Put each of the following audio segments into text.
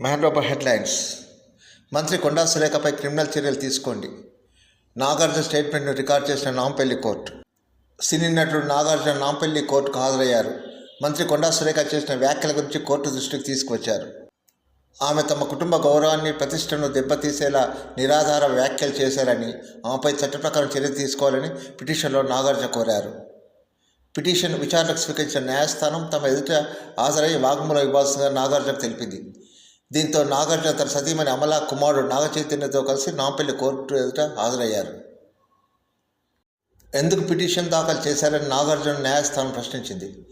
Mehbooba headlines. మంత్రి కొండా సురేఖపై criminal చర్యలు తీసుకోండి. నాగార్జున స్టేట్మెంట్ను రికార్డ్ చేసిన నాంపల్లి కోర్టు. సినీ నటుడు నాగార్జున నాంపల్లి కోర్టుకు హాజరయ్యారు. మంత్రి కొండా సురేఖ చేసిన వ్యాఖ్యల గురించి కోర్టు దృష్టికి తీసుకువచ్చారు. ఆమె తమ కుటుంబ గౌరవాన్ని ప్రతిష్టను దెబ్బతీసేలా నిరాధార వ్యాఖ్యలు చేశారని ఆమెపై చట్ట ప్రకారం చర్య తీసుకోవాలని పిటిషన్లో నాగార్జున కోరారు. పిటిషన్ విచారణకు స్వీకరించిన న్యాయస్థానం తమ ఎదుట హాజరై వాగ్మూలం ఇవ్వాల్సిందిగా నాగార్జున తెలిపింది. దీంతో నాగార్జున తన సతీమణి అమలా కుమారుడు నాగచైతన్యతో కలిసి నాంపల్లి కోర్టు ఎదుట హాజరయ్యారు. ఎందుకు పిటిషన్ దాఖలు చేశారని నాగార్జున న్యాయస్థానం ప్రశ్నించింది.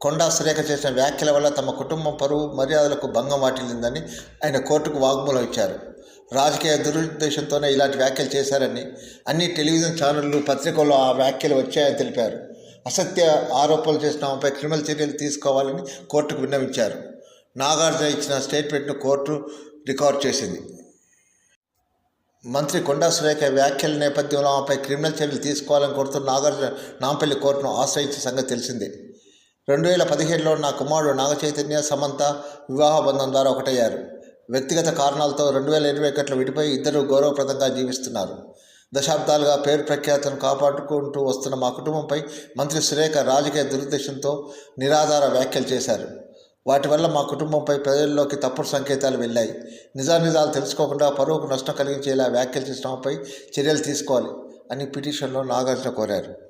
కొండా సురేఖ చేసిన వ్యాఖ్యల వల్ల తమ కుటుంబం పరువు మర్యాదలకు భంగం వాటిల్లిందని ఆయన కోర్టుకు వాగ్మూలం ఇచ్చారు. రాజకీయ దురుద్దేశంతోనే ఇలాంటి వ్యాఖ్యలు చేశారని అన్ని టెలివిజన్ ఛానళ్ళు పత్రికల్లో ఆ వ్యాఖ్యలు వచ్చాయని తెలిపారు. అసత్య ఆరోపణలు చేసిన ఆమెపై క్రిమినల్ చర్యలు తీసుకోవాలని కోర్టుకు విన్నవించారు. నాగార్జున ఇచ్చిన స్టేట్మెంట్ను కోర్టు రికార్డ్ చేసింది. మంత్రి కొండా సురేఖ వ్యాఖ్యల నేపథ్యంలో ఆమెపై క్రిమినల్ చర్యలు తీసుకోవాలని కోరుతూ నాగార్జున నాంపల్లి కోర్టును ఆశ్రయించిన సంగతి తెలిసిందే. రెండు వేల పదిహేడులో నా కుమారుడు నాగచైతన్య సమంత వివాహ బంధం ద్వారా ఒకటయ్యారు. వ్యక్తిగత కారణాలతో రెండు వేల ఇరవై ఒకటిలో విడిపోయి ఇద్దరు గౌరవప్రదంగా జీవిస్తున్నారు. దశాబ్దాలుగా పేరు ప్రఖ్యాతను కాపాడుకుంటూ వస్తున్న మా కుటుంబంపై మంత్రి సురేఖ రాజకీయ దురుద్దేశంతో నిరాధార వ్యాఖ్యలు చేశారు. వాటి వల్ల మా కుటుంబంపై ప్రజల్లోకి తప్పుడు సంకేతాలు వెళ్ళాయి. నిజానిజాలు తెలుసుకోకుండా పరువుకు నష్టం కలిగించేలా వ్యాఖ్యలు చేసినపై చర్యలు తీసుకోవాలి అని పిటిషన్లో నాగార్జున కోరారు.